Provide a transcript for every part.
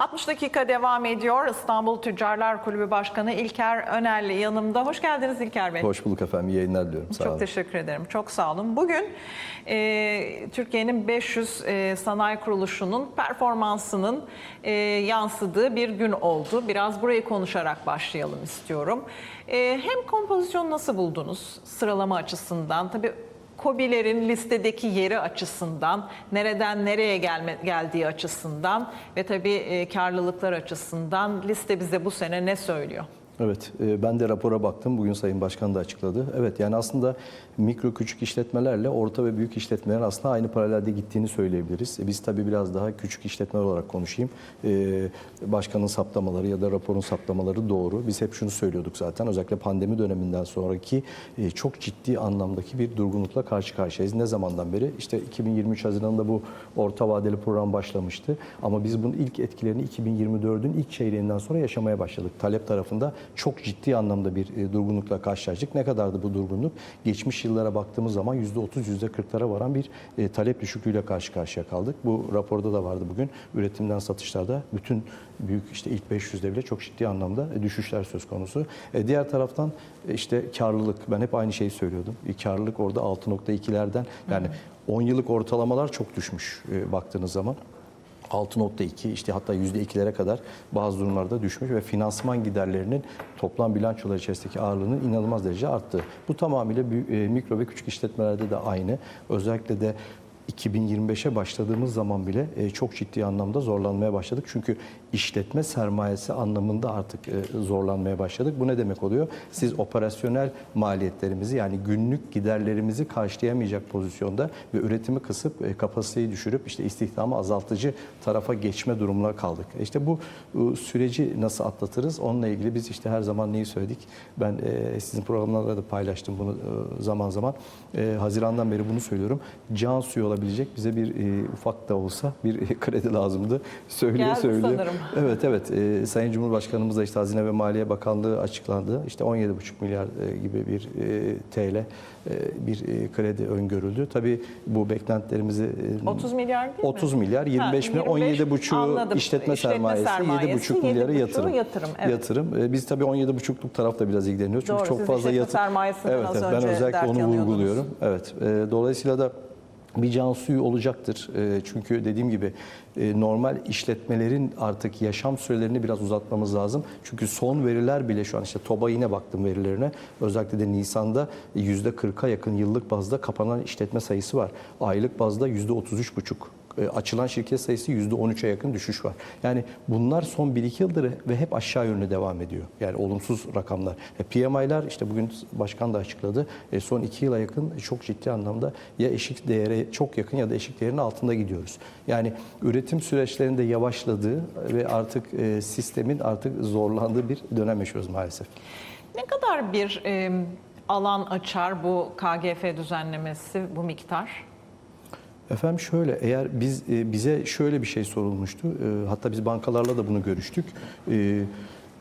60 dakika devam ediyor. İstanbul Tüccarlar Kulübü Başkanı İlker Önerli yanımda. Hoş geldiniz İlker Bey. Hoş bulduk efendim. İyi yayınlar diliyorum. Sağ Çok olun. teşekkür ederim. Çok sağ olun. Bugün e, Türkiye'nin 500 e, sanayi kuruluşunun performansının e, yansıdığı bir gün oldu. Biraz burayı konuşarak başlayalım istiyorum. E, hem kompozisyonu nasıl buldunuz sıralama açısından? Tabii KOBİ'lerin listedeki yeri açısından, nereden nereye gelme, geldiği açısından ve tabii e, karlılıklar açısından liste bize bu sene ne söylüyor? Evet, e, ben de rapora baktım. Bugün Sayın Başkan da açıkladı. Evet, yani aslında mikro küçük işletmelerle orta ve büyük işletmelerin aslında aynı paralelde gittiğini söyleyebiliriz. E, Biz tabii biraz daha küçük işletmeler olarak konuşayım. E, Başkanın saptamaları ya da raporun saptamaları doğru. Biz hep şunu söylüyorduk zaten. Özellikle pandemi döneminden sonraki çok ciddi anlamdaki bir durgunlukla karşı karşıyayız. Ne zamandan beri? İşte 2023 Haziran'da bu orta vadeli program başlamıştı. Ama biz bunun ilk etkilerini 2024'ün ilk çeyreğinden sonra yaşamaya başladık. Talep tarafında çok ciddi anlamda bir e, durgunlukla karşılaştık. Ne kadardı bu durgunluk? Geçmiş yıllara baktığımız zaman %30, %40'lara varan bir e, talep düşüklüğüyle karşı karşıya kaldık. Bu raporda da vardı bugün. Üretimden satışlarda bütün büyük işte ilk 500'de bile çok ciddi anlamda e, düşüşler söz konusu. E, Diğer taraftan işte karlılık. Ben hep aynı şeyi söylüyordum. Karlılık orada 6.2'lerden yani 10 yıllık ortalamalar çok düşmüş baktığınız zaman. 6.2 işte hatta %2'lere kadar bazı durumlarda düşmüş ve finansman giderlerinin toplam bilançolar içerisindeki ağırlığının inanılmaz derece arttı. Bu tamamıyla e, mikro ve küçük işletmelerde de aynı. Özellikle de 2025'e başladığımız zaman bile e, çok ciddi anlamda zorlanmaya başladık. Çünkü işletme sermayesi anlamında artık e, zorlanmaya başladık. Bu ne demek oluyor? Siz operasyonel maliyetlerimizi yani günlük giderlerimizi karşılayamayacak pozisyonda ve üretimi kısıp e, kapasiteyi düşürüp işte istihdamı azaltıcı tarafa geçme durumuna kaldık. İşte bu e, süreci nasıl atlatırız? Onunla ilgili biz işte her zaman neyi söyledik? Ben e, sizin programlarda da paylaştım bunu e, zaman zaman. E, Haziran'dan beri bunu söylüyorum. Can suyu olabilecek bize bir e, ufak da olsa bir kredi lazımdı. Söyleye Geldi söyleye. sanırım. Evet evet. E, Sayın Cumhurbaşkanımız da işte Hazine ve Maliye Bakanlığı açıklandı. İşte 17,5 milyar e, gibi bir e, TL e, bir e, kredi öngörüldü. Tabii bu beklentilerimizi e, 30 milyar değil mi? 30 milyar, 25 Ha, milyar, 25 17,5'u anladım. işletme, İşletme sermayesi, sermayesi, 7,5 milyarı 7,5'u yatırım. yatırım, evet. Yatırım. E, Biz tabii 17,5'luk tarafta biraz ilgileniyoruz. Çünkü Doğru, çok fazla yatırım. Evet, az evet, ben özellikle onu vurguluyorum. Evet. E, Dolayısıyla da bir can suyu olacaktır. E, Çünkü dediğim gibi e, normal işletmelerin artık yaşam sürelerini biraz uzatmamız lazım. Çünkü son veriler bile şu an işte TOB'a yine baktım verilerine. Özellikle de Nisan'da %40'a yakın yıllık bazda kapanan işletme sayısı var. Aylık bazda %33,5 e, açılan şirket sayısı %13'e yakın düşüş var. Yani bunlar son 1-2 yıldır ve hep aşağı yönlü devam ediyor. Yani olumsuz rakamlar. E, PMI'ler işte bugün başkan da açıkladı. E, son 2 yıla yakın çok ciddi anlamda ya eşik değere çok yakın ya da eşik değerinin altında gidiyoruz. Yani üretim süreçlerinde yavaşladığı ve artık e, sistemin artık zorlandığı bir dönem yaşıyoruz maalesef. Ne kadar bir e, alan açar bu KGF düzenlemesi, bu miktar? Efendim şöyle eğer biz e, bize şöyle bir şey sorulmuştu. E, Hatta biz bankalarla da bunu görüştük. E,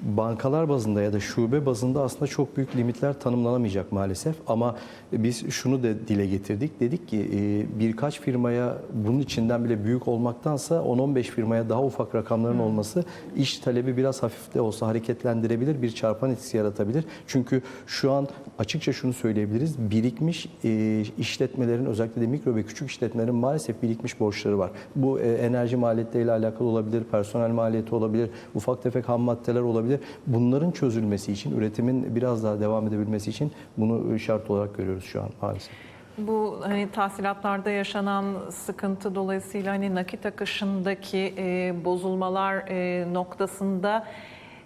Bankalar bazında ya da şube bazında aslında çok büyük limitler tanımlanamayacak maalesef. Ama biz şunu da dile getirdik. Dedik ki e, birkaç firmaya bunun içinden bile büyük olmaktansa 10-15 firmaya daha ufak rakamların olması iş talebi biraz hafif de olsa hareketlendirebilir, bir çarpan etkisi yaratabilir. Çünkü şu an açıkça şunu söyleyebiliriz. Birikmiş e, işletmelerin özellikle de mikro ve küçük işletmelerin maalesef birikmiş borçları var. Bu e, enerji maliyetleriyle alakalı olabilir, personel maliyeti olabilir, ufak tefek ham maddeler olabilir. Bunların çözülmesi için, üretimin biraz daha devam edebilmesi için bunu e, şart olarak görüyoruz şu an maalesef. Bu hani tahsilatlarda yaşanan sıkıntı dolayısıyla hani nakit akışındaki e, bozulmalar e, noktasında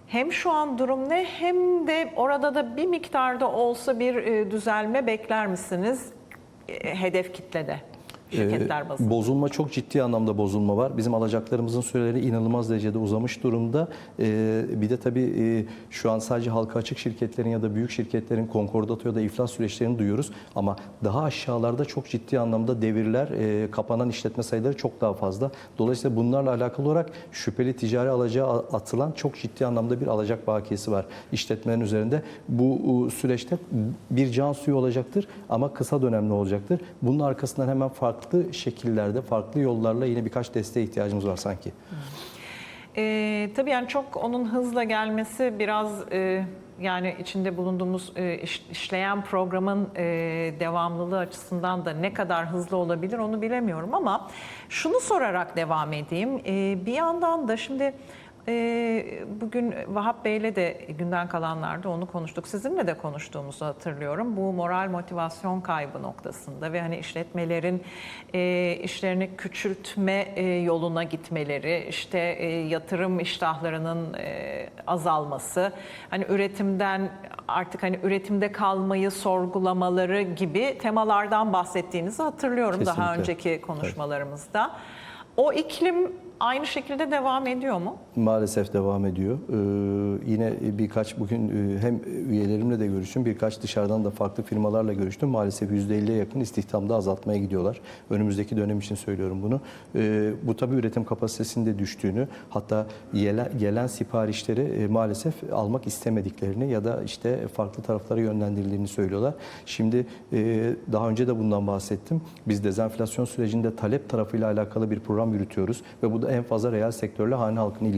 hem şu an durum ne hem de orada da bir miktarda olsa bir e, düzelme bekler misiniz e, hedef kitlede? Şirketler Ee, bazında. Bozulma çok ciddi anlamda bozulma var. Bizim alacaklarımızın süreleri inanılmaz derecede uzamış durumda. Ee, bir de tabii e, şu an sadece halka açık şirketlerin ya da büyük şirketlerin konkordato ya da iflas süreçlerini duyuyoruz. Ama daha aşağılarda çok ciddi anlamda devirler, e, kapanan işletme sayıları çok daha fazla. Dolayısıyla bunlarla alakalı olarak şüpheli ticari alacağı atılan çok ciddi anlamda bir alacak bakiyesi var işletmenin üzerinde. Bu süreçte bir can suyu olacaktır ama kısa dönemli olacaktır. Bunun arkasından hemen farklı şekillerde, farklı yollarla yine birkaç desteğe ihtiyacımız var sanki. Ee, tabii yani çok onun hızla gelmesi biraz e, yani içinde bulunduğumuz e, iş- işleyen programın e, devamlılığı açısından da ne kadar hızlı olabilir onu bilemiyorum ama şunu sorarak devam edeyim. E, bir yandan da şimdi e, bugün Vahap Bey'le de günden kalanlarda onu konuştuk. Sizinle de konuştuğumuzu hatırlıyorum. Bu moral motivasyon kaybı noktasında ve hani işletmelerin e, işlerini küçültme e, yoluna gitmeleri, işte e, yatırım iştahlarının e, azalması, hani üretimden artık hani üretimde kalmayı sorgulamaları gibi temalardan bahsettiğinizi hatırlıyorum daha Kesinlikle. önceki konuşmalarımızda. O iklim aynı şekilde devam ediyor mu? Maalesef devam ediyor. Ee, yine birkaç bugün e, hem üyelerimle de görüştüm, birkaç dışarıdan da farklı firmalarla görüştüm. Maalesef %50'ye yakın istihdamda azaltmaya gidiyorlar. Önümüzdeki dönem için söylüyorum bunu. Ee, bu tabii üretim kapasitesinde düştüğünü, hatta gelen, gelen siparişleri e, maalesef almak istemediklerini ya da işte farklı taraflara yönlendirildiğini söylüyorlar. Şimdi e, daha önce de bundan bahsettim. Biz dezenflasyon sürecinde talep tarafıyla alakalı bir program yürütüyoruz ve bu da en fazla reel sektörle hane halkını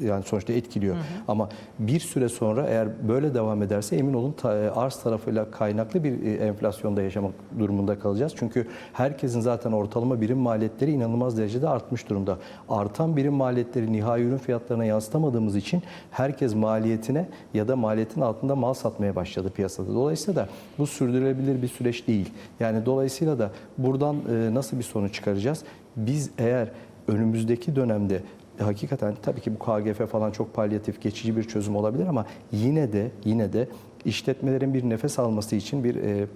yani sonuçta etkiliyor. Ama bir süre sonra eğer böyle devam ederse emin olun ta- e, arz tarafıyla kaynaklı bir e, enflasyonda yaşamak durumunda kalacağız. Çünkü herkesin zaten ortalama birim maliyetleri inanılmaz derecede artmış durumda. Artan birim maliyetleri nihai ürün fiyatlarına yansıtamadığımız için herkes maliyetine ya da maliyetin altında mal satmaya başladı piyasada. Dolayısıyla da bu sürdürülebilir bir süreç değil. Yani dolayısıyla da buradan e, nasıl bir sonuç çıkaracağız? Biz eğer önümüzdeki dönemde hakikaten tabii ki bu KGF falan çok palyatif geçici bir çözüm olabilir ama yine de yine de işletmelerin bir nefes alması için bir e,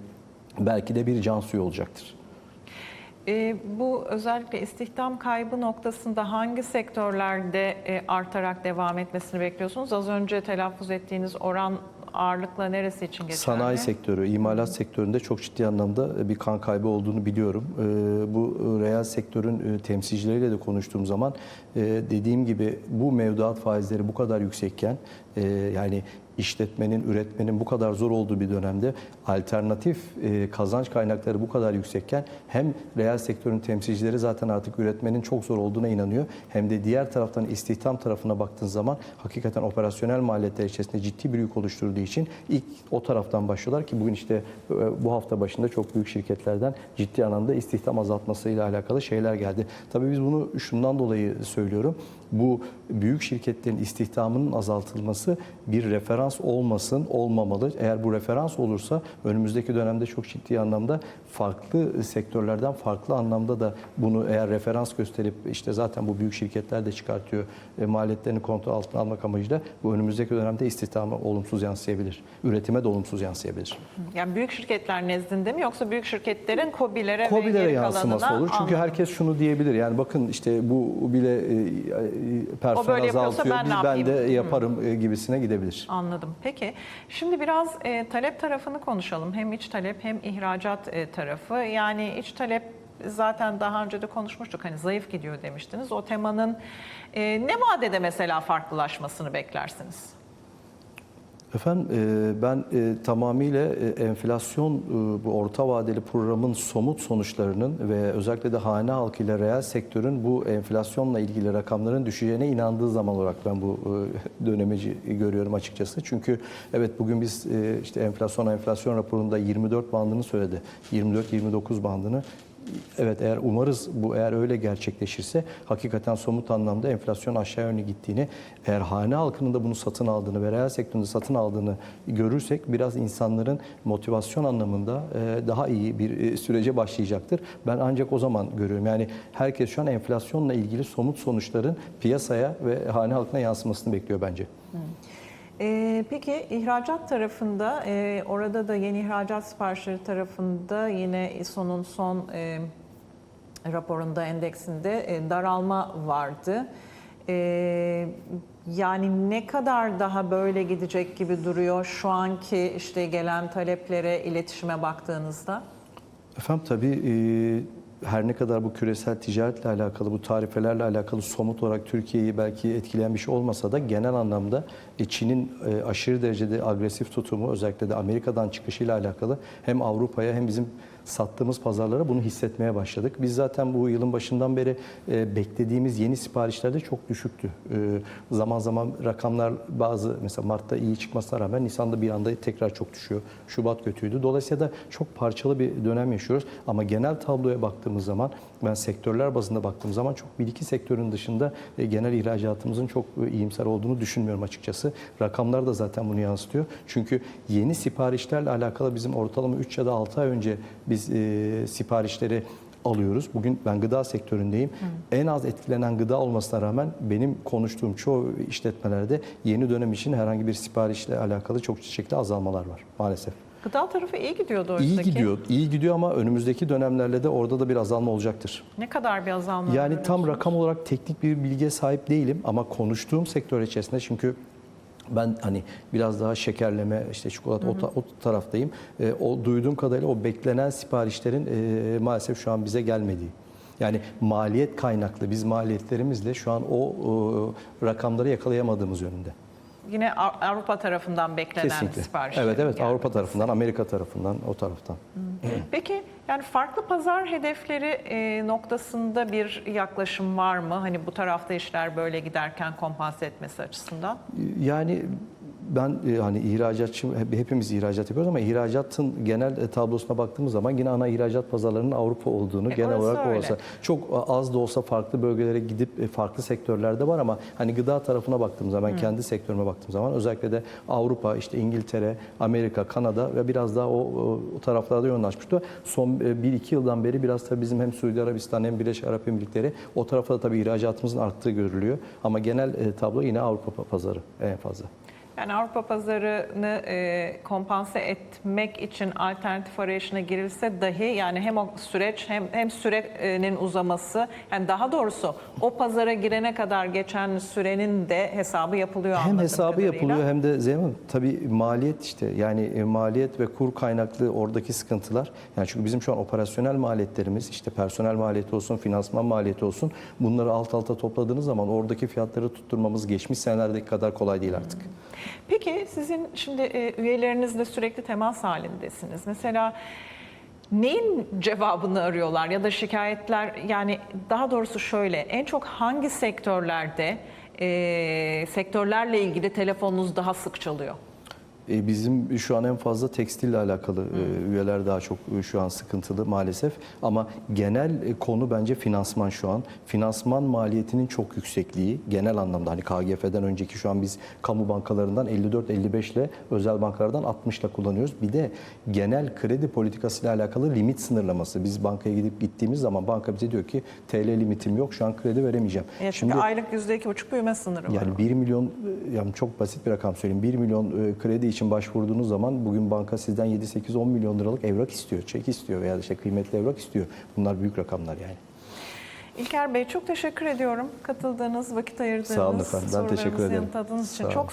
belki de bir can suyu olacaktır. E, bu özellikle istihdam kaybı noktasında hangi sektörlerde e, artarak devam etmesini bekliyorsunuz? Az önce telaffuz ettiğiniz oran ağırlıkla neresi için geçerli? Sanayi sektörü, imalat sektöründe çok ciddi anlamda bir kan kaybı olduğunu biliyorum. Ee, Bu reel sektörün e, temsilcileriyle de konuştuğum zaman e, dediğim gibi bu mevduat faizleri bu kadar yüksekken e, yani işletmenin, üretmenin bu kadar zor olduğu bir dönemde alternatif e, kazanç kaynakları bu kadar yüksekken hem reel sektörün temsilcileri zaten artık üretmenin çok zor olduğuna inanıyor. Hem de diğer taraftan istihdam tarafına baktığın zaman hakikaten operasyonel maliyetler içerisinde ciddi bir yük oluşturduğu için ilk o taraftan başlıyorlar ki bugün işte e, bu hafta başında çok büyük şirketlerden ciddi anlamda istihdam azaltmasıyla alakalı şeyler geldi. Tabii biz bunu şundan dolayı söylüyorum. Bu büyük şirketlerin istihdamının azaltılması bir referans olmasın, olmamalı. Eğer bu referans olursa önümüzdeki dönemde çok ciddi anlamda farklı sektörlerden farklı anlamda da bunu eğer referans gösterip işte zaten bu büyük şirketler de çıkartıyor e, maliyetlerini kontrol altına almak amacıyla bu önümüzdeki dönemde istihdama olumsuz yansıyabilir. Üretime de olumsuz yansıyabilir. Yani büyük şirketler nezdinde mi yoksa büyük şirketlerin COBİ'lere ve COBİ'lere geri yansıması olur. Çünkü Anladım. herkes şunu diyebilir. Yani bakın işte bu bile e, e, personel azaltıyor. ben ben de yaparım e, gibisine gidebilir. Anladım. Peki şimdi biraz e, talep tarafını konuşalım. Hem iç talep hem ihracat e, tarafı. Yani iç talep zaten daha önce de konuşmuştuk. Hani zayıf gidiyor demiştiniz. O temanın e, ne vadede mesela farklılaşmasını beklersiniz? Efendim e, ben e, tamamıyla e, enflasyon bu orta vadeli programın somut sonuçlarının ve özellikle de hane halkıyla reel sektörün bu enflasyonla ilgili rakamların düşeceğine inandığı zaman olarak ben bu dönemeci görüyorum açıkçası. Çünkü evet bugün biz işte enflasyon enflasyon raporunda 24 bandını söyledi. 24-29 bandını Evet eğer umarız bu eğer öyle gerçekleşirse hakikaten somut anlamda enflasyon aşağı yönlü gittiğini eğer hane halkının da bunu satın aldığını ve reel sektöründe satın aldığını görürsek biraz insanların motivasyon anlamında e, daha iyi bir e, sürece başlayacaktır. Ben ancak o zaman görüyorum. Yani herkes şu an enflasyonla ilgili somut sonuçların piyasaya ve hane halkına yansımasını bekliyor bence. Ee, peki ihracat tarafında e, orada da yeni ihracat siparişleri tarafında yine İSO'nun son e, raporunda endeksinde e, daralma vardı. Yani ne kadar daha böyle gidecek gibi duruyor şu anki işte gelen taleplere, iletişime baktığınızda? Efendim tabii her ne kadar bu küresel ticaretle alakalı, bu tarifelerle alakalı somut olarak Türkiye'yi belki etkileyen bir şey olmasa da genel anlamda e, Çin'in e, aşırı derecede agresif tutumu özellikle de Amerika'dan çıkışıyla alakalı hem Avrupa'ya hem bizim sattığımız pazarlara bunu hissetmeye başladık. Biz zaten bu yılın başından beri e, beklediğimiz yeni siparişlerde çok düşüktü. E, zaman zaman rakamlar bazı mesela Mart'ta iyi çıkmasına rağmen Nisan'da bir anda tekrar çok düşüyor. Şubat kötüydü. Dolayısıyla da çok parçalı bir dönem yaşıyoruz. Ama genel tabloya baktığımız zaman ben sektörler bazında baktığım zaman çok bir iki sektörün dışında e, genel ihracatımızın çok e, iyimser olduğunu düşünmüyorum açıkçası. Rakamlar da zaten bunu yansıtıyor. Çünkü yeni siparişlerle alakalı bizim ortalama 3 ya da 6 ay önce biz e, siparişleri alıyoruz. Bugün ben gıda sektöründeyim. En az etkilenen gıda olmasına rağmen benim konuştuğum çoğu işletmelerde yeni dönem için herhangi bir siparişle alakalı çok çeşitli azalmalar var maalesef. Gıda tarafı iyi gidiyordu İyi oysaki. gidiyor, iyi gidiyor ama önümüzdeki dönemlerle de orada da bir azalma olacaktır. Ne kadar bir azalma Yani tam rakam olarak teknik bir bilgiye sahip değilim ama konuştuğum sektör içerisinde çünkü ben hani biraz daha şekerleme, işte çikolata o, ta- o taraftayım. E, o duyduğum kadarıyla o beklenen siparişlerin e, maalesef şu an bize gelmediği. Yani maliyet kaynaklı biz maliyetlerimizle şu an o, o rakamları yakalayamadığımız yönünde. Yine Av- Avrupa tarafından beklenen Kesinlikle. siparişlerin Evet evet gelmesi. Avrupa tarafından, Amerika tarafından, o taraftan. Peki yani farklı pazar hedefleri e, noktasında bir yaklaşım var mı? Hani bu tarafta işler böyle giderken kompanse etmesi açısından. Yani ben e, hani ihracatçı hep- hepimiz ihracat yapıyoruz ama ihracatın genel e, tablosuna baktığımız zaman yine ana ihracat pazarlarının Avrupa olduğunu E, genel olarak öyle. olsa çok az da olsa farklı bölgelere gidip e, farklı sektörlerde var ama hani gıda tarafına baktığım zaman kendi sektörüme baktığım zaman özellikle de Avrupa işte İngiltere, Amerika, Kanada ve biraz daha o, o, taraflarda yoğunlaşmıştı. Son 1-2 yıldan beri biraz tabii bizim hem Suudi Arabistan hem Birleşik Arap Emirlikleri o tarafa da tabii ihracatımızın arttığı görülüyor. Ama genel e, tablo yine Avrupa pazarı en fazla. Yani Avrupa pazarını e, kompanse etmek için alternatif arayışına girilse dahi yani hem o süreç hem hem sürenin uzaması yani daha doğrusu o pazara girene kadar geçen sürenin de hesabı yapılıyor Hem hesabı kadarıyla. yapılıyor hem de Zeynep Hanım, tabii maliyet işte yani e, maliyet ve kur kaynaklı oradaki sıkıntılar. Yani çünkü bizim şu an operasyonel maliyetlerimiz işte personel maliyeti olsun, finansman maliyeti olsun bunları alt alta topladığınız zaman oradaki fiyatları tutturmamız geçmiş senelerdeki kadar kolay değil artık. Peki sizin şimdi e, üyelerinizle sürekli temas halindesiniz. Mesela neyin cevabını arıyorlar ya da şikayetler yani daha doğrusu şöyle en çok hangi sektörlerde e, sektörlerle ilgili telefonunuz daha sık çalıyor? E, Bizim şu an en fazla tekstille alakalı e, üyeler daha çok e, şu an sıkıntılı maalesef. Ama genel konu bence finansman şu an. Finansman maliyetinin çok yüksekliği genel anlamda hani KGF'den önceki şu an biz kamu bankalarından 54-55 ile özel bankalardan 60 ile kullanıyoruz. Bir de genel kredi politikasıyla alakalı limit sınırlaması. Biz bankaya gidip gittiğimiz zaman banka bize diyor ki TL limitim yok şu an kredi veremeyeceğim. Evet, çünkü aylık %2,5 büyüme sınırı var. Yani 1 milyon yani çok basit bir rakam söyleyeyim. 1 milyon kredi için başvurduğunuz zaman bugün banka sizden 7 8 10 milyon liralık evrak istiyor, çek istiyor veya işte kıymetli evrak istiyor. Bunlar büyük rakamlar yani. İlker Bey çok teşekkür ediyorum katıldığınız, vakit ayırdığınız, Sağ olun efendim. Ben teşekkür sorularımızı ederim. yanıtladığınız için. Sağ olun. Çok